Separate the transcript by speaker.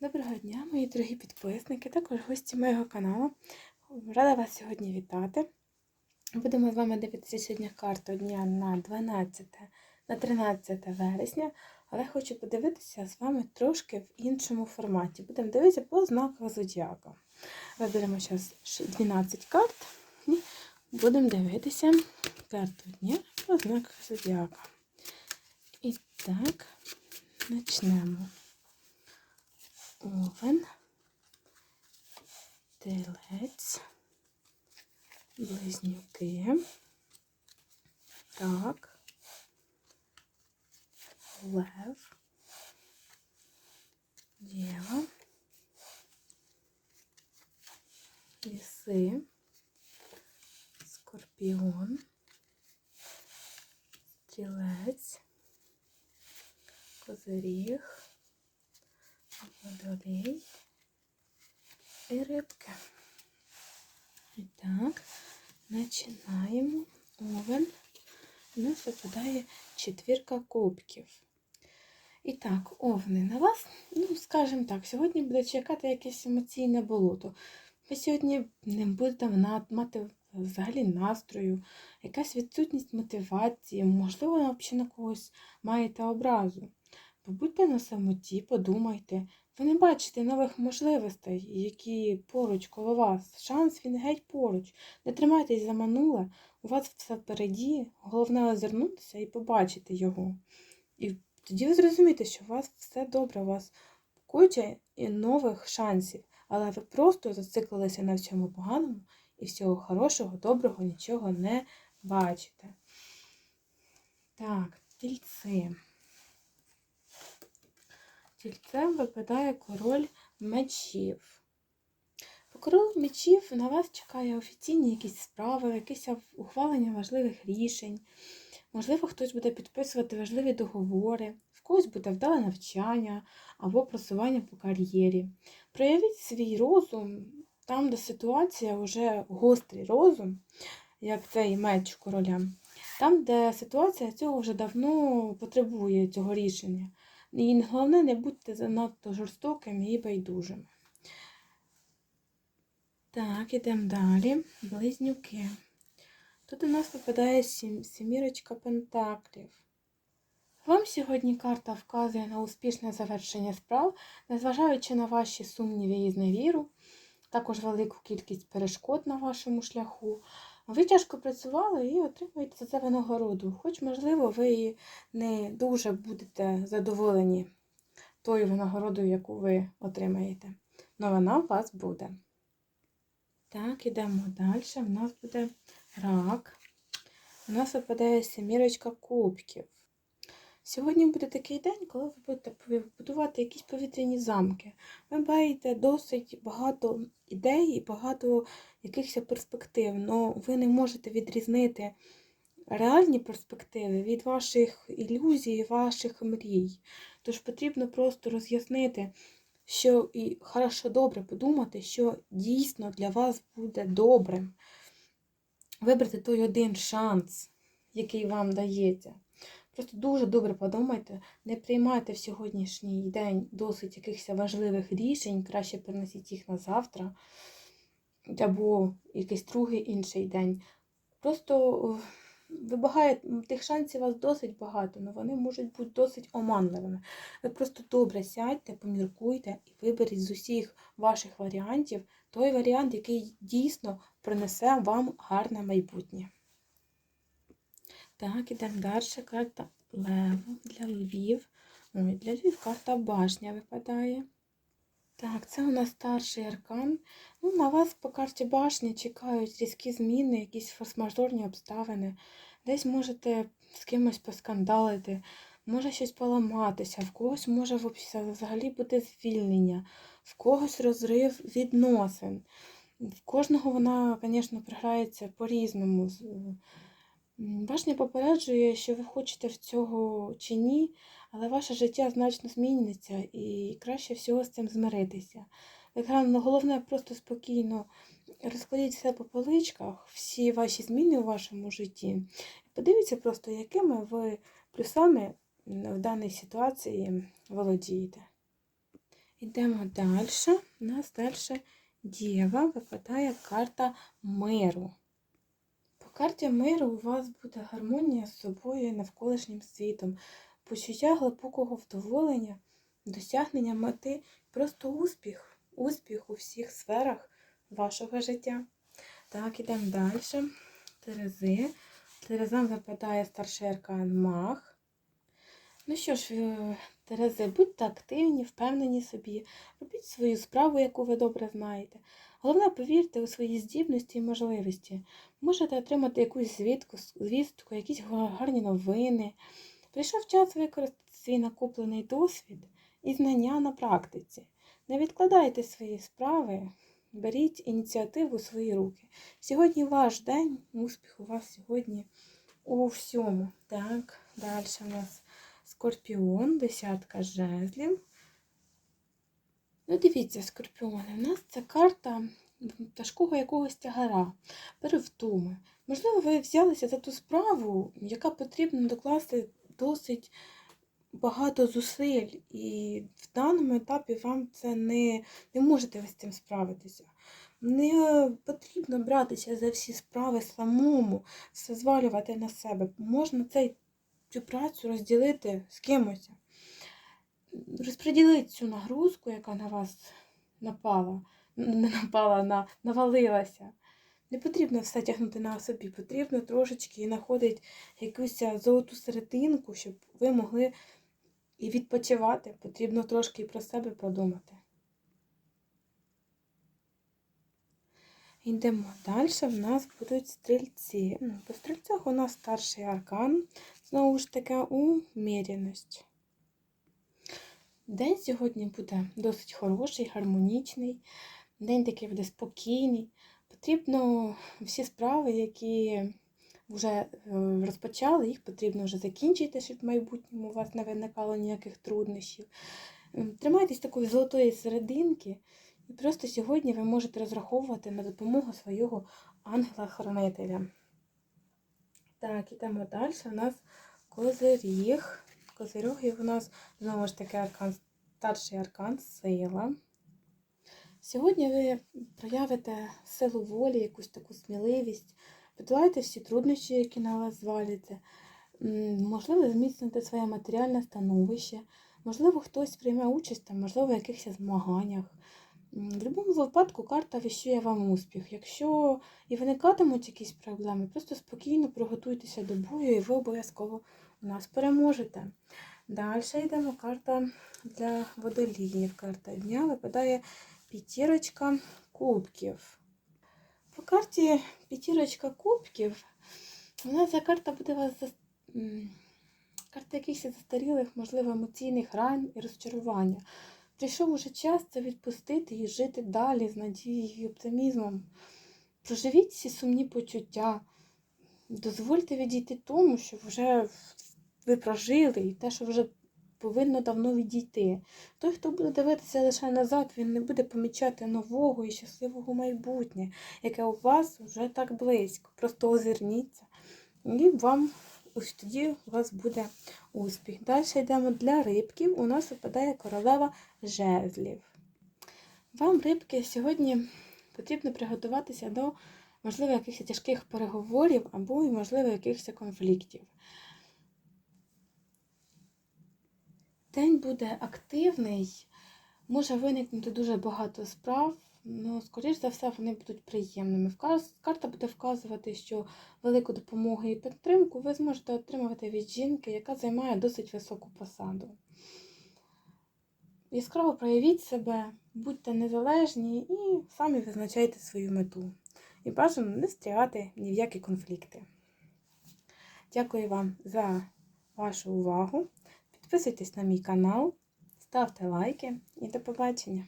Speaker 1: Доброго дня, мої дорогі підписники, також гості моєго каналу. Рада вас сьогодні вітати. Будемо з вами дивитися сьогодні карту дня на 12, на 13 вересня, але хочу подивитися з вами трошки в іншому форматі. Будемо дивитися по знаках зодіака. Виберемо зараз 12 карт і будемо дивитися карту дня по знаках зодіака. І так, почнемо. Овен, телець, близнюки, рак, лев, дєва, ліси, скорпіон, стрілець, козиріг, водолей і рибки. І так, починаємо. Овен. У нас випадає четвірка кубків. І так, овни на вас, ну, скажімо так, сьогодні буде чекати якесь емоційне болото. Ви сьогодні не будете мати взагалі настрою, якась відсутність мотивації, можливо, взагалі на когось маєте образу. Побудьте на самоті, подумайте. Ви не бачите нових можливостей, які поруч коло вас. Шанс він геть поруч. Не тримайтесь за минуле, у вас все впереді. Головне озирнутися і побачити його. І тоді ви зрозумієте, що у вас все добре, у вас куча і нових шансів, але ви просто зациклилися на всьому поганому і всього хорошого, доброго нічого не бачите. Так, тільці. Тільцем випадає король мечів. По королю мечів на вас чекає офіційні якісь справи, якесь ухвалення важливих рішень. Можливо, хтось буде підписувати важливі договори, в когось буде вдале навчання або просування по кар'єрі. Проявіть свій розум там, де ситуація вже гострий розум, як цей меч короля, там, де ситуація цього вже давно потребує цього рішення. І головне, не будьте занадто жорстокими і байдужими. Так, ідемо далі. Близнюки. Тут у нас випадає сім, сімірочка пентаклів. Вам сьогодні карта вказує на успішне завершення справ, незважаючи на ваші сумніви і зневіру, також велику кількість перешкод на вашому шляху. Ви тяжко працювали і отримуєте за це винагороду. Хоч, можливо, ви не дуже будете задоволені тою винагородою, яку ви отримаєте. Но вона у вас буде. Так, ідемо далі. У нас буде рак. У нас випадає сімірочка кубків. Сьогодні буде такий день, коли ви будете будувати якісь повітряні замки. Ви маєте досить багато ідей і багато якихось перспектив, але ви не можете відрізнити реальні перспективи від ваших ілюзій, ваших мрій. Тож потрібно просто роз'яснити, що і хорошо добре подумати, що дійсно для вас буде добрим. Вибрати той один шанс, який вам дається. Просто дуже добре подумайте, не приймайте в сьогоднішній день досить якихось важливих рішень, краще перенесіть їх на завтра або якийсь другий інший день. Просто вибагає, тих шансів у вас досить багато, але вони можуть бути досить оманливими. Ви просто добре сядьте, поміркуйте і виберіть з усіх ваших варіантів той варіант, який дійсно принесе вам гарне майбутнє. Так, ідемо далі. Карта Леву для Львів. Ой, для Львів карта башня випадає. Так, це у нас старший аркан. Ну, На вас по карті башні чекають різкі зміни, якісь форс-мажорні обставини. Десь можете з кимось поскандалити, може щось поламатися, в когось може взагалі бути звільнення, в когось розрив відносин. В кожного вона, звісно, програється по-різному. Башня попереджує, що ви хочете в цього чи ні, але ваше життя значно зміниться і краще всього з цим змиритися. Головне, просто спокійно розкладіть все по поличках, всі ваші зміни у вашому житті. Подивіться просто, якими ви плюсами в даній ситуації володієте. Йдемо далі. У нас далі Дєва випадає карта миру. Карті миру у вас буде гармонія з собою і навколишнім світом, почуття глибокого вдоволення, досягнення мети, просто успіх, успіх у всіх сферах вашого життя. Так, ідемо далі. Терези. Терезам випадає старший аркан Мах. Ну що ж, е, Терези, будьте активні, впевнені собі, робіть свою справу, яку ви добре знаєте. Головне, повірте у свої здібності і можливості. Можете отримати якусь звідку, звістку, якісь гарні новини. Прийшов час використати свій накоплений досвід і знання на практиці. Не відкладайте свої справи, беріть ініціативу у свої руки. Сьогодні ваш день, успіх у вас сьогодні у всьому. Так, далі у нас скорпіон, десятка жезлів. Ну, дивіться, скорпіони, у нас це карта тяжкого якогось тягара, перевтуми. Можливо, ви взялися за ту справу, яка потрібно докласти досить багато зусиль, і в даному етапі вам це не, не можете ви з цим справитися. Не потрібно братися за всі справи самому, все звалювати на себе. Можна цей, цю працю розділити з кимось. Розподілити цю нагрузку, яка на вас напала, не напала, на, навалилася. Не потрібно все тягнути на собі, потрібно трошечки знаходити якусь золоту серединку, щоб ви могли і відпочивати. Потрібно трошки і про себе подумати. Йдемо далі. В нас будуть стрільці. Ну, По стрільцях у нас старший аркан, знову ж таки, уміряність. День сьогодні буде досить хороший, гармонічний. День такий буде спокійний. Потрібно всі справи, які вже е, розпочали, їх потрібно вже закінчити, щоб в майбутньому у вас не виникало ніяких труднощів. Тримайтесь такої золотої серединки, і просто сьогодні ви можете розраховувати на допомогу свого ангела-хранителя. Так, ідемо далі. У нас козиріг. Козиріг у нас знову ж таки аркан, старший аркан сила. Сьогодні ви проявите силу волі, якусь таку сміливість, подолаєте всі труднощі, які на вас зваляться. Можливо, зміцните своє матеріальне становище, можливо, хтось прийме участь, там, можливо, в якихось змаганнях. В будь-якому випадку карта віщує вам успіх. Якщо і виникатимуть якісь проблеми, просто спокійно приготуйтеся до бою, і ви обов'язково у нас переможете. Далі йдемо карта для водоліїв. Карта дня випадає п'ятірочка кубків. По карті п'ятірочка кубків нас ця карта буде вас за... карта якихось застарілих, можливо, емоційних ран і розчарування. Прийшов уже час це відпустити і жити далі з надією і оптимізмом. Проживіть ці сумні почуття. Дозвольте відійти тому, що вже ви прожили, і те, що вже повинно давно відійти. Той, хто буде дивитися лише назад, він не буде помічати нового і щасливого майбутнє, яке у вас вже так близько. Просто озирніться. І вам ось тоді у вас буде успіх. Далі йдемо для рибків. У нас випадає королева жезлів. Вам, рибки, сьогодні потрібно приготуватися до, можливо, якихось тяжких переговорів або, можливо, якихось конфліктів. День буде активний, може виникнути дуже багато справ, але, скоріш за все, вони будуть приємними. Карта буде вказувати, що велику допомогу і підтримку ви зможете отримувати від жінки, яка займає досить високу посаду. Яскраво проявіть себе, будьте незалежні і самі визначайте свою мету. І бажано не встрягати ні в які конфлікти. Дякую вам за вашу увагу. Підписуйтесь на мій канал, ставте лайки і до побачення!